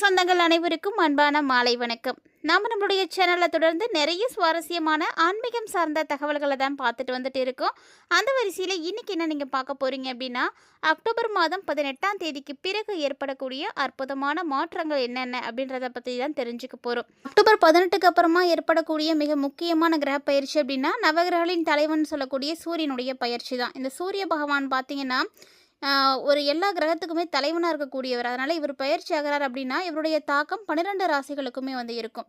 சொந்தங்கள் அனைவருக்கும் அன்பான மாலை வணக்கம். நாம் நம்மளுடைய சேனலில் தொடர்ந்து நிறைய சுவாரஸ்யமான ஆன்மீகம் சார்ந்த தகவல்களை தான் பார்த்துட்டு வந்துட்டு இருக்கோம். அந்த வரிசையில் இன்னைக்கு என்ன நீங்கள் பார்க்க போகிறீங்க அப்படின்னா அக்டோபர் மாதம் பதினெட்டாம் தேதிக்கு பிறகு ஏற்படக்கூடிய அற்புதமான மாற்றங்கள் என்னென்ன அப்படின்றத பற்றி தான் தெரிஞ்சுக்க போகிறோம் அக்டோபர் பதினெட்டுக்கு அப்புறமா ஏற்படக்கூடிய மிக முக்கியமான கிரக பயிற்சி அப்படின்னா நவகிரகங்களின் தலைவன் சொல்லக்கூடிய சூரியனுடைய பயிற்சி தான். இந்த சூரிய பகவான் பார்த்தீங்கன்னா ஒரு எல்லா கிரகத்துக்குமே தலைவனாக இருக்கக்கூடியவர். அதனால் இவர் பயிற்சி ஆகிறார் அப்படின்னா இவருடைய தாக்கம் பன்னிரெண்டு ராசிகளுக்குமே வந்து இருக்கும்.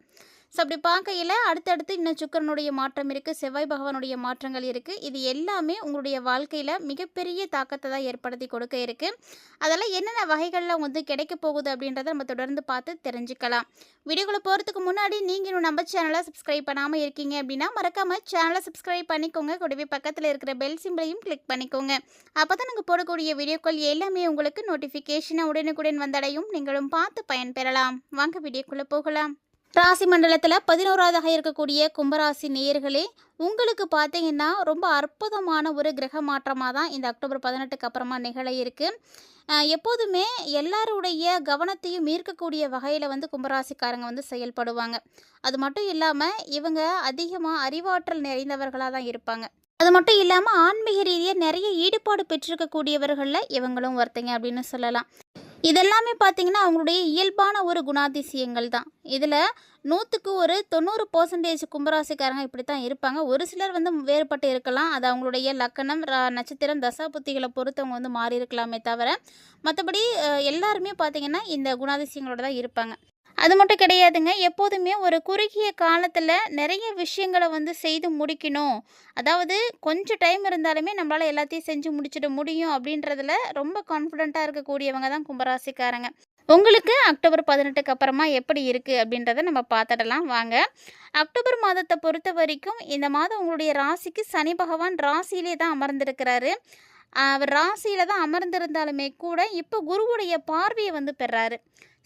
ஸோ அப்படி பார்க்கையில் அடுத்தடுத்து இன்னும் சுக்கரனுடைய மாற்றம் இருக்குது செவ்வாய் பகவானுடைய மாற்றங்கள் இருக்குது இது எல்லாமே உங்களுடைய வாழ்க்கையில் மிகப்பெரிய தாக்கத்தை தான் ஏற்படுத்தி கொடுக்க இருக்குது அதெல்லாம் என்னென்ன வகைகளில் வந்து கிடைக்க போகுது அப்படின்றத நம்ம தொடர்ந்து பார்த்து தெரிஞ்சுக்கலாம். வீடியோக்குள்ளே போகிறதுக்கு முன்னாடி நீங்கள் இன்னும் நம்ம சேனலை சப்ஸ்கிரைப் பண்ணாமல் இருக்கீங்க அப்படின்னா மறக்காமல் சேனலை சப்ஸ்கிரைப் பண்ணிக்கோங்க. கூடவே பக்கத்தில் இருக்கிற பெல் சிம்பிளையும் கிளிக் பண்ணிக்கோங்க. அப்போ தான் நாங்கள் போடக்கூடிய வீடியோக்கள் எல்லாமே உங்களுக்கு நோட்டிஃபிகேஷனை உடனுக்குடன் வந்தடையும். நீங்களும் பார்த்து பயன்பெறலாம். வாங்க வீடியோக்குள்ளே போகலாம். ராசி மண்டலத்தில் பதினோராவதாக இருக்கக்கூடிய கும்பராசி நேயர்களே உங்களுக்கு பார்த்தீங்கன்னா ரொம்ப அற்புதமான ஒரு கிரக மாற்றமாக தான் இந்த அக்டோபர் பதினெட்டுக்கு அப்புறமா நிகழ இருக்கு. எப்போதுமே எல்லாருடைய கவனத்தையும் ஈர்க்கக்கூடிய வகையில் வந்து கும்பராசிக்காரங்க வந்து செயல்படுவாங்க. அது மட்டும் இல்லாமல் இவங்க அதிகமாக அறிவாற்றல் நிறைந்தவர்களாக தான் இருப்பாங்க. அது மட்டும் இல்லாமல் ஆன்மீக ரீதியாக நிறைய ஈடுபாடு பெற்றிருக்கக்கூடியவர்களில் இவங்களும் ஒருத்தங்க அப்படின்னு சொல்லலாம். இதெல்லாமே பார்த்தீங்கன்னா அவங்களுடைய இயல்பான ஒரு குணாதிசயங்கள் தான். இதில் நூற்றுக்கு ஒரு தொண்ணூறு பர்சன்டேஜ் கும்பராசிக்காரங்க இப்படி தான் இருப்பாங்க. ஒரு சிலர் வந்து வேறுபட்டு இருக்கலாம். அது அவங்களுடைய லக்கணம் ரா- நட்சத்திரம் தசாபுத்திகளை பொறுத்தவங்க வந்து மாறி இருக்கலாமே தவிர மற்றபடி எல்லாருமே பார்த்தீங்கன்னா இந்த குணாதிசயங்களோட தான் இருப்பாங்க. அது மட்டும் கிடையாதுங்க. எப்போதுமே ஒரு குறுகிய காலத்தில் நிறைய விஷயங்களை வந்து செய்து முடிக்கணும். அதாவது கொஞ்சம் டைம் இருந்தாலுமே நம்மளால் எல்லாத்தையும் செஞ்சு முடிச்சிட முடியும் அப்படின்றதுல ரொம்ப கான்ஃபிடெண்ட்டாக இருக்கக்கூடியவங்க தான் கும்பராசிக்காரங்க. உங்களுக்கு அக்டோபர் பதினெட்டுக்கு அப்புறமா எப்படி இருக்குது அப்படின்றத நம்ம பார்த்துடலாம். வாங்க. அக்டோபர் மாதத்தை பொறுத்த வரைக்கும் இந்த மாதம் உங்களுடைய ராசிக்கு சனி பகவான் ராசியிலே தான் அமர்ந்திருக்கிறாரு. அவர் ராசியில் தான் அமர்ந்திருந்தாலுமே கூட இப்போ குருவுடைய பார்வையை வந்து பெறாரு.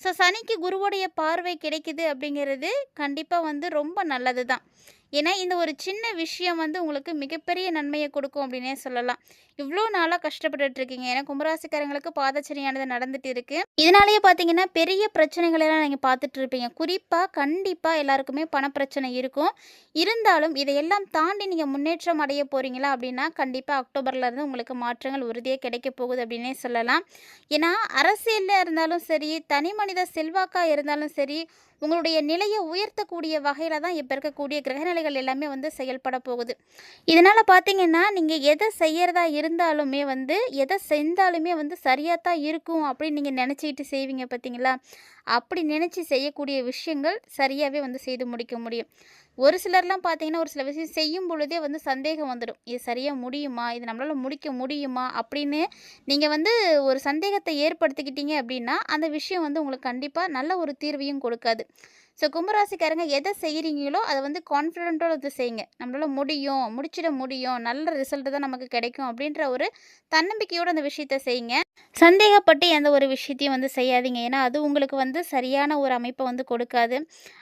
ஸோ சனிக்கு குருவுடைய பார்வை கிடைக்குது அப்படிங்கிறது கண்டிப்பாக வந்து ரொம்ப நல்லது தான் ஏன்னா இந்த ஒரு சின்ன விஷயம் வந்து உங்களுக்கு மிகப்பெரிய நன்மையை கொடுக்கும் அப்படின்னே சொல்லலாம். இவ்வளோ நாளாக கஷ்டப்பட்டுட்டு இருக்கீங்க ஏன்னா கும்பராசிக்காரங்களுக்கு பாதச்சரியானது நடந்துட்டு இருக்கு. இதனாலேயே பார்த்தீங்கன்னா பெரிய பிரச்சனைகள் எல்லாம் நீங்கள் பார்த்துட்டு இருப்பீங்க குறிப்பாக கண்டிப்பாக எல்லாருக்குமே பணப்பிரச்சனை இருக்கும். இருந்தாலும் இதையெல்லாம் தாண்டி நீங்கள் முன்னேற்றம் அடைய போகிறீங்களா அப்படின்னா கண்டிப்பாக அக்டோபர்லேருந்து உங்களுக்கு மாற்றங்கள் உறுதியாக கிடைக்க போகுது அப்படின்னே சொல்லலாம். ஏன்னா அரசியலில் இருந்தாலும் சரி தனி மனித செல்வாக்காக இருந்தாலும் சரி உங்களுடைய நிலையை உயர்த்தக்கூடிய வகையில் தான் இப்போ இருக்கக்கூடிய கிரகநிலைகள் எல்லாமே வந்து செயல்பட போகுது. இதனால் பார்த்தீங்கன்னா நீங்கள் எதை செய்கிறதா இரு இருந்தாலுமே வந்து எதை செஞ்சாலுமே வந்து சரியாக தான் இருக்கும் அப்படின்னு நீங்கள் நினச்சிக்கிட்டு செய்வீங்க பார்த்தீங்களா? அப்படி நினச்சி செய்யக்கூடிய விஷயங்கள் சரியாகவே வந்து செய்து முடிக்க முடியும். ஒரு சிலர்லாம் பார்த்தீங்கன்னா ஒரு சில விஷயம் செய்யும் பொழுதே வந்து சந்தேகம் வந்துடும் இது சரியாக முடியுமா? இது நம்மளால் முடிக்க முடியுமா? அப்படின்னு நீங்கள் வந்து ஒரு சந்தேகத்தை ஏற்படுத்திக்கிட்டீங்க அப்படின்னா அந்த விஷயம் வந்து உங்களுக்கு கண்டிப்பாக நல்ல ஒரு தீர்வையும் கொடுக்காது. ஸோ கும்பராசிக்காரங்க எதை செய்கிறீங்களோ அதை வந்து கான்ஃபிடென்ட்டோட வந்து செய்யுங்க. நம்மளால் முடியும் முடிச்சிட முடியும் நல்ல ரிசல்ட் தான் நமக்கு கிடைக்கும் அப்படின்ற ஒரு தன்னம்பிக்கையோடு அந்த விஷயத்தை செய்யுங்க. சந்தேகப்பட்டு எந்த ஒரு விஷயத்தையும் வந்து செய்யாதீங்க. ஏன்னா அது உங்களுக்கு வந்து சரியான ஒரு அமைப்பை வந்து கொடுக்காது.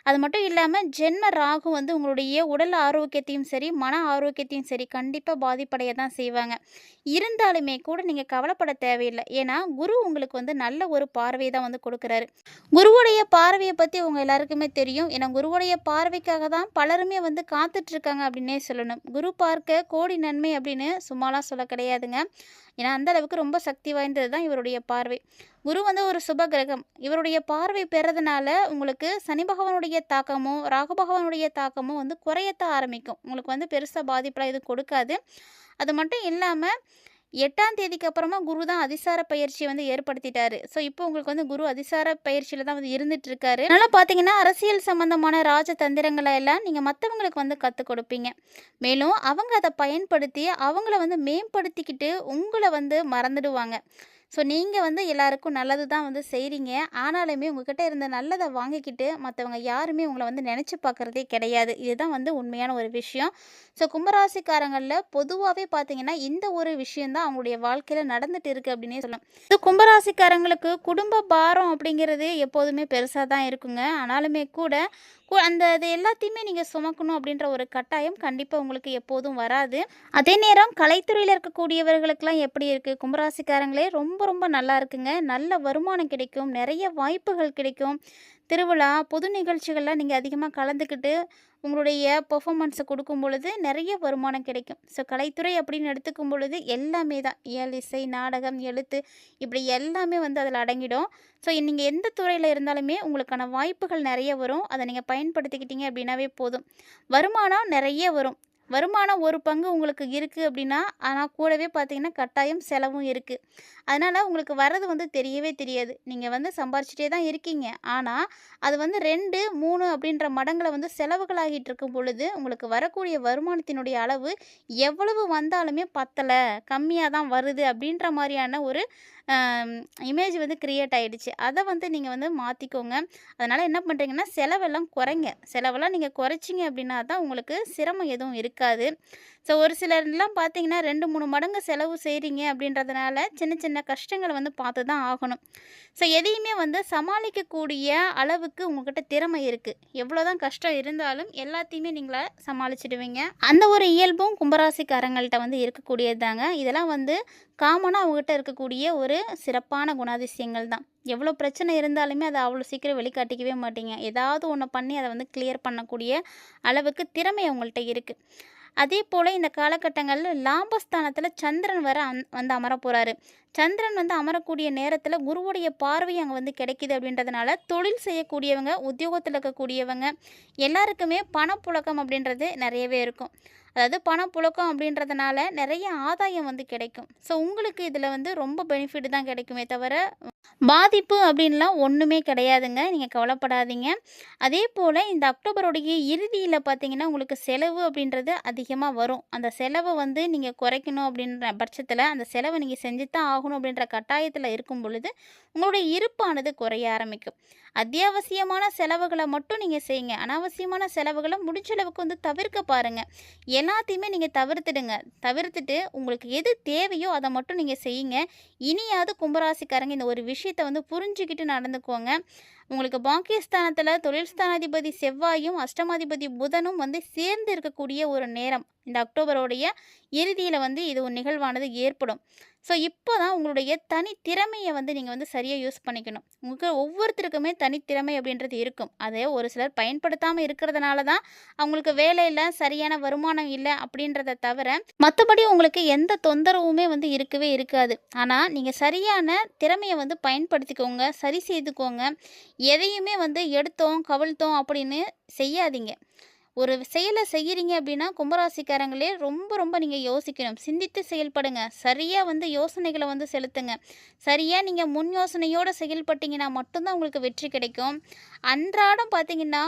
அது மட்டும் இல்லாமல் ஜென்ம ராகு வந்து உங்களுடைய உடல் ஆரோக்கியத்தையும் சரி மன ஆரோக்கியத்தையும் சரி கண்டிப்பாக பாதிப்படைய தான் செய்வாங்க. இருந்தாலுமே கூட நீங்கள் கவலைப்பட தேவையில்லை. ஏன்னா குரு உங்களுக்கு வந்து நல்ல ஒரு பார்வையை தான் வந்து கொடுக்குறாரு. குருவுடைய பார்வையை பற்றி உங்கள் எல்லாருக்குமே தெரியும். ஏன்னா குருவுடைய பார்வைக்காக தான் பலருமே வந்து காத்துட்ருக்காங்க அப்படின்னே சொல்லணும். குரு பார்க்க கோடி நன்மை அப்படின்னு சும்மாலாம் சொல்ல கிடையாதுங்க. ஏன்னா அந்த அளவுக்கு ரொம்ப சக்தி வாய்ந்தது தான் இவருடைய பார்வை. குரு வந்து ஒரு சுப கிரகம். இவருடைய பார்வை பெறதுனால உங்களுக்கு சனி பகவானுடைய தாக்கமோ ராகு பகவானுடைய தாக்கமோ வந்து குறையத்த ஆரம்பிக்கும். உங்களுக்கு வந்து பெருசாக பாதிப்பெலாம் எதுவும் கொடுக்காது. அது மட்டும் இல்லாமல் எட்டாம் தேதிக்கு அப்புறமா குரு தான் அதிசார பயிற்சியை வந்து ஏற்படுத்திட்டாரு. ஸோ இப்போ உங்களுக்கு வந்து குரு அதிசார பயிற்சியில் தான் வந்து இருந்துட்டு இருக்காரு அதனால் பார்த்தீங்கன்னா அரசியல் சம்பந்தமான ராஜதந்திரங்களை எல்லாம் நீங்கள் மற்றவங்களுக்கு வந்து கற்றுக் கொடுப்பீங்க. மேலும் அவங்க அதை பயன்படுத்தி அவங்கள வந்து மேம்படுத்திக்கிட்டு உங்களை வந்து மறந்துடுவாங்க. ஸோ நீங்கள் வந்து எல்லாருக்கும் நல்லது தான் வந்து செய்கிறீங்க ஆனாலுமே உங்ககிட்ட இருந்த நல்லதை வாங்கிக்கிட்டு மற்றவங்க யாருமே உங்களை வந்து நினச்சி பார்க்குறதே கிடையாது. இதுதான் வந்து உண்மையான ஒரு விஷயம். ஸோ கும்பராசிக்காரங்களில் பொதுவாகவே பார்த்தீங்கன்னா இந்த ஒரு விஷயந்தான் அவங்களுடைய வாழ்க்கையில் நடந்துட்டு இருக்குது அப்படின்னே சொல்லலாம். ஸோ கும்பராசிக்காரங்களுக்கு குடும்ப பாரம் அப்படிங்கிறது எப்போதுமே பெருசாக தான் இருக்குங்க. ஆனாலுமே கூட அந்த அது எல்லாத்தையுமே நீங்கள் சுமக்கணும் அப்படின்ற ஒரு கட்டாயம் கண்டிப்பாக உங்களுக்கு எப்போதும் வராது. அதே நேரம் கலைத்துறையில் இருக்கக்கூடியவர்களுக்கெல்லாம் எப்படி இருக்குது கும்பராசிக்காரங்களே ரொம்ப ரொம்ப நல்லா இருக்குங்க. நல்ல வருமானம் கிடைக்கும். நிறைய வாய்ப்புகள் கிடைக்கும். திருவிழா பொது நிகழ்ச்சிகள்லாம் நீங்கள் அதிகமாக கலந்துக்கிட்டு உங்களுடைய பர்ஃபாமன்ஸை கொடுக்கும் பொழுது நிறைய வருமானம் கிடைக்கும். ஸோ கலைத்துறை அப்படின்னு எடுத்துக்கும் பொழுது எல்லாமே தான். இயல் இசை நாடகம் எழுத்து இப்படி எல்லாமே வந்து அதில் அடங்கிடும். ஸோ நீங்கள் எந்த துறையில் இருந்தாலுமே உங்களுக்கான வாய்ப்புகள் நிறைய வரும். அதை நீங்கள் பயன்படுத்திக்கிட்டீங்க அப்படின்னாவே போதும். வருமானம் நிறைய வரும். வருமானம் ஒரு பங்கு உங்களுக்கு இருக்குது அப்படின்னா ஆனால் கூடவே பார்த்தீங்கன்னா கட்டாயம் செலவும் இருக்குது அதனால் உங்களுக்கு வர்றது வந்து தெரியவே தெரியாது. நீங்கள் வந்து சம்பாரிச்சிட்டே தான் இருக்கீங்க. ஆனால் அது வந்து ரெண்டு மூணு அப்படின்ற மடங்களை வந்து செலவுகளாகிட்டு இருக்கும் பொழுது உங்களுக்கு வரக்கூடிய வருமானத்தினுடைய அளவு எவ்வளவு வந்தாலுமே பத்தலை கம்மியாக தான் வருது அப்படின்ற மாதிரியான ஒரு இமேஜ் வந்து க்ரியேட் ஆகிடுச்சு அதை வந்து நீங்கள் வந்து மாற்றிக்கோங்க அதனால் என்ன பண்ணுறீங்கன்னா செலவெல்லாம் குறைங்க. செலவெல்லாம் நீங்கள் குறைச்சிங்க அப்படின்னா தான் உங்களுக்கு சிரமம் எதுவும் இருக்குது. இருக்காது ஸோ ஒரு சிலர்லாம் பார்த்தீங்கன்னா ரெண்டு மூணு மடங்கு செலவு செய்கிறீங்க அப்படின்றதுனால சின்ன சின்ன கஷ்டங்களை வந்து பார்த்து தான் ஆகணும். ஸோ எதையுமே வந்து சமாளிக்கக்கூடிய அளவுக்கு உங்கள்கிட்ட திறமை இருக்குது எவ்வளோ தான் கஷ்டம் இருந்தாலும் எல்லாத்தையுமே நீங்கள சமாளிச்சிடுவீங்க. அந்த ஒரு இயல்பும் கும்பராசிக்காரங்கள்ட்ட வந்து இருக்கக்கூடியது தாங்க. இதெல்லாம் வந்து காமனாக அவங்ககிட்ட இருக்கக்கூடிய ஒரு சிறப்பான குணாதிசயங்கள் தான். எவ்வளோ பிரச்சனை இருந்தாலுமே அதை அவ்வளோ சீக்கிரம் வெளிக்காட்டிக்கவே மாட்டீங்க. ஏதாவது ஒன்று பண்ணி அதை வந்து கிளியர் பண்ணக்கூடிய அளவுக்கு திறமை அவங்கள்ட்ட இருக்குது அதே போல் இந்த காலகட்டங்களில் லாபஸ்தானத்தில் சந்திரன் வர அந் வந்து அமர போகிறாரு சந்திரன் வந்து அமரக்கூடிய நேரத்தில் குருவுடைய பார்வை அங்கே வந்து கிடைக்கிது அப்படின்றதுனால தொழில் செய்யக்கூடியவங்க உத்தியோகத்தில் இருக்கக்கூடியவங்க எல்லாருக்குமே பணப்புழக்கம் அப்படின்றது நிறையவே இருக்கும். அதாவது பணப்புழக்கம் அப்படின்றதுனால நிறைய ஆதாயம் வந்து கிடைக்கும். ஸோ உங்களுக்கு இதில் வந்து ரொம்ப பெனிஃபிட் தான் கிடைக்குமே தவிர பாதிப்பு அப்படின்லாம் ஒன்றுமே கிடையாதுங்க. நீங்கள் கவலைப்படாதீங்க. அதே போல் இந்த அக்டோபருடைய இறுதியில் பார்த்தீங்கன்னா உங்களுக்கு செலவு அப்படின்றது அதிகமாக வரும். அந்த செலவை வந்து நீங்கள் குறைக்கணும் அப்படின்ற பட்சத்தில் அந்த செலவை நீங்கள் செஞ்சு தான் ஆகணும் அப்படின்ற கட்டாயத்தில் இருக்கும் பொழுது உங்களுடைய இருப்பானது குறைய ஆரம்பிக்கும். அத்தியாவசியமான செலவுகளை மட்டும் நீங்கள் செய்யுங்க. அனாவசியமான செலவுகளை முடிஞ்ச அளவுக்கு வந்து தவிர்க்க பாருங்கள் எல்லாத்தையுமே நீங்கள் தவிர்த்துடுங்க. தவிர்த்துட்டு உங்களுக்கு எது தேவையோ அதை மட்டும் நீங்கள் செய்யுங்க. இனியாவது கும்பராசிக்காரங்க இந்த ஒரு விஷயத்தை வந்து புரிஞ்சுக்கிட்டு நடந்துக்கோங்க. உங்களுக்கு பாக்கியஸ்தானத்தில் தொழில் ஸ்தானாதிபதி செவ்வாயும் அஷ்டமாதிபதி புதனும் வந்து சேர்ந்து இருக்கக்கூடிய ஒரு நேரம். இந்த அக்டோபரோடைய இறுதியில் வந்து இது ஒரு நிகழ்வானது ஏற்படும். ஸோ இப்போ தான் உங்களுடைய தனித்திறமையை வந்து நீங்கள் வந்து சரியாக யூஸ் பண்ணிக்கணும். உங்களுக்கு ஒவ்வொருத்தருக்குமே தனித்திறமை அப்படின்றது இருக்கும். அதை ஒரு சிலர் பயன்படுத்தாமல் இருக்கிறதுனால தான் அவங்களுக்கு வேலையில் சரியான வருமானம் இல்லை அப்படின்றத தவிர மற்றபடி உங்களுக்கு எந்த தொந்தரவுமே வந்து இருக்கவே இருக்காது. ஆனால் நீங்கள் சரியான திறமையை வந்து பயன்படுத்திக்கோங்க சரி செய்துக்கோங்க. எதையுமே வந்து எடுத்தோம் கவிழ்த்தோம் அப்படின்னு செய்யாதீங்க. ஒரு செயலை செய்கிறீங்க அப்படின்னா கும்பராசிக்காரங்களே ரொம்ப ரொம்ப நீங்கள் யோசிக்கணும். சிந்தித்து செயல்படுங்க. சரியாக வந்து யோசனைகளை வந்து செலுத்துங்க. சரியாக நீங்கள் முன் யோசனையோடு செயல்பட்டீங்கன்னா மட்டும்தான் உங்களுக்கு வெற்றி கிடைக்கும். அன்றாடம் பார்த்தீங்கன்னா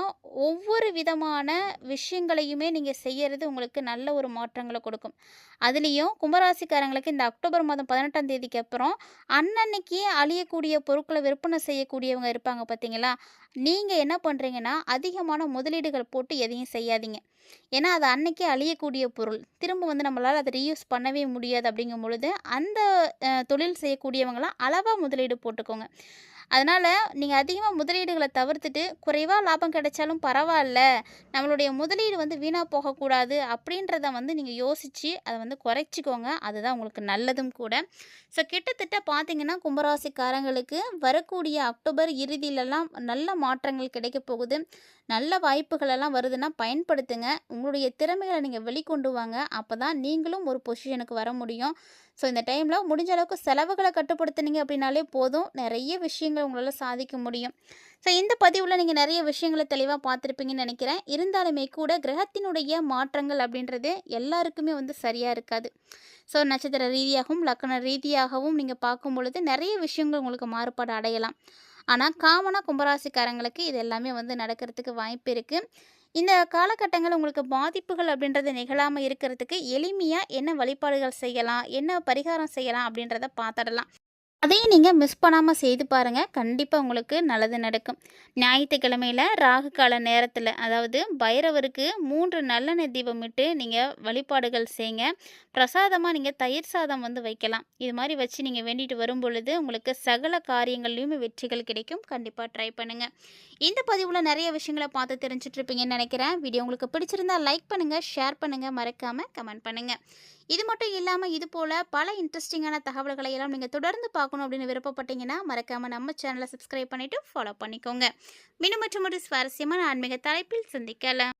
ஒவ்வொரு விதமான விஷயங்களையுமே நீங்கள் செய்கிறது உங்களுக்கு நல்ல ஒரு மாற்றங்களை கொடுக்கும். அதுலேயும் கும்பராசிக்காரங்களுக்கு இந்த அக்டோபர் மாதம் பதினெட்டாம் தேதிக்கு அப்புறம் அன்னன்னைக்கு அழியக்கூடிய பொருட்களை விற்பனை செய்யக்கூடியவங்க இருப்பாங்க பார்த்தீங்களா? நீங்கள் என்ன பண்ணுறீங்கன்னா அதிகமான முதலீடுகள் போட்டு எதையும் செய்யாதீங்க. ஏன்னா அது அன்னைக்கே அழியக்கூடிய பொருள். திரும்ப வந்து நம்மளால் அதை ரீயூஸ் பண்ணவே முடியாது அப்படிங்கும் பொழுது அந்த தொழில் செய்யக்கூடியவங்களாம் அளவாக முதலீடு போட்டுக்கோங்க. அதனால் நீங்கள் அதிகமாக முதலீடுகளை தவிர்த்துட்டு குறைவாக லாபம் கிடைச்சாலும் பரவாயில்ல நம்மளுடைய முதலீடு வந்து வீணாக போகக்கூடாது அப்படின்றத வந்து நீங்கள் யோசித்து அதை வந்து குறைச்சிக்கோங்க. அதுதான் உங்களுக்கு நல்லதும் கூட. ஸோ கிட்டத்தட்ட பார்த்தீங்கன்னா கும்பராசிக்காரங்களுக்கு வரக்கூடிய அக்டோபர் இறுதியிலலாம் நல்ல மாற்றங்கள் கிடைக்க போகுது. நல்ல வாய்ப்புகளெல்லாம் வருதுன்னா பயன்படுத்துங்க. உங்களுடைய திறமைகளை நீங்கள் வெளிக்கொண்டு வாங்க. அப்போ தான் நீங்களும் ஒரு பொசிஷனுக்கு வர முடியும். ஸோ இந்த டைமில் முடிஞ்ச அளவுக்கு செலவுகளை கட்டுப்படுத்துனீங்க அப்படின்னாலே போதும். நிறைய விஷயங்கள் உங்களால் சாதிக்க முடியும். ஸோ இந்த பதிவில் நீங்கள் நிறைய விஷயங்களை தெளிவாக பார்த்துருப்பீங்கன்னு நினைக்கிறேன். இருந்தாலுமே கூட கிரகத்தினுடைய மாற்றங்கள் அப்படின்றது எல்லாருக்குமே வந்து சரியாக இருக்காது. ஸோ நட்சத்திர ரீதியாகவும் லக்கண ரீதியாகவும் நீங்கள் பார்க்கும் பொழுது நிறைய விஷயங்கள் உங்களுக்கு மாறுபாடு அடையலாம். ஆனால் காமனாக கும்பராசிக்காரங்களுக்கு இது எல்லாமே வந்து நடக்கிறதுக்கு வாய்ப்பு இருக்குது இந்த காலகட்டங்கள் உங்களுக்கு பாதிப்புகள் அப்படின்றது நிகழாமல் இருக்கிறதுக்கு எளிமையாக என்ன வழிபாடுகள் செய்யலாம்? என்ன பரிகாரம் செய்யலாம் அப்படின்றத பார்த்துடலாம் அதையும் நீங்கள் மிஸ் பண்ணாமல் செய்து பாருங்கள் கண்டிப்பாக உங்களுக்கு நல்லது நடக்கும். ஞாயிற்றுக்கிழமையில் ராகு கால நேரத்தில் அதாவது பைரவருக்கு மூன்று நல்லெண்ணெய் தீபம் விட்டு நீங்கள் வழிபாடுகள் செய்யுங்க பிரசாதமாக நீங்கள் தயிர் சாதம் வந்து வைக்கலாம். இது மாதிரி வச்சு நீங்கள் வேண்டிட்டு வரும் பொழுது உங்களுக்கு சகல காரியங்கள்லையுமே வெற்றிகள் கிடைக்கும். கண்டிப்பாக ட்ரை பண்ணுங்கள் இந்த பதிவில் நிறைய விஷயங்களை பார்த்து தெரிஞ்சிட்ருப்பீங்கன்னு நினைக்கிறேன். வீடியோ உங்களுக்கு பிடிச்சிருந்தா லைக் பண்ணுங்கள் ஷேர் பண்ணுங்கள் மறக்காமல் கமெண்ட் பண்ணுங்கள் இது மட்டும் இல்லாமல் இது போல் பல இன்ட்ரெஸ்டிங்கான தகவல்களை எல்லாம் நீங்கள் தொடர்ந்து பார்க்கணும் அப்படின்னு விருப்பப்பட்டீங்கன்னா மறக்காமல் நம்ம சேனலை சப்ஸ்கிரைப் பண்ணிவிட்டு ஃபாலோ பண்ணிக்கோங்க. மீண்டும் மற்றும் ஒரு சுவாரஸ்யமான ஆன்மீக தலைப்பில் சந்திக்கலாம்.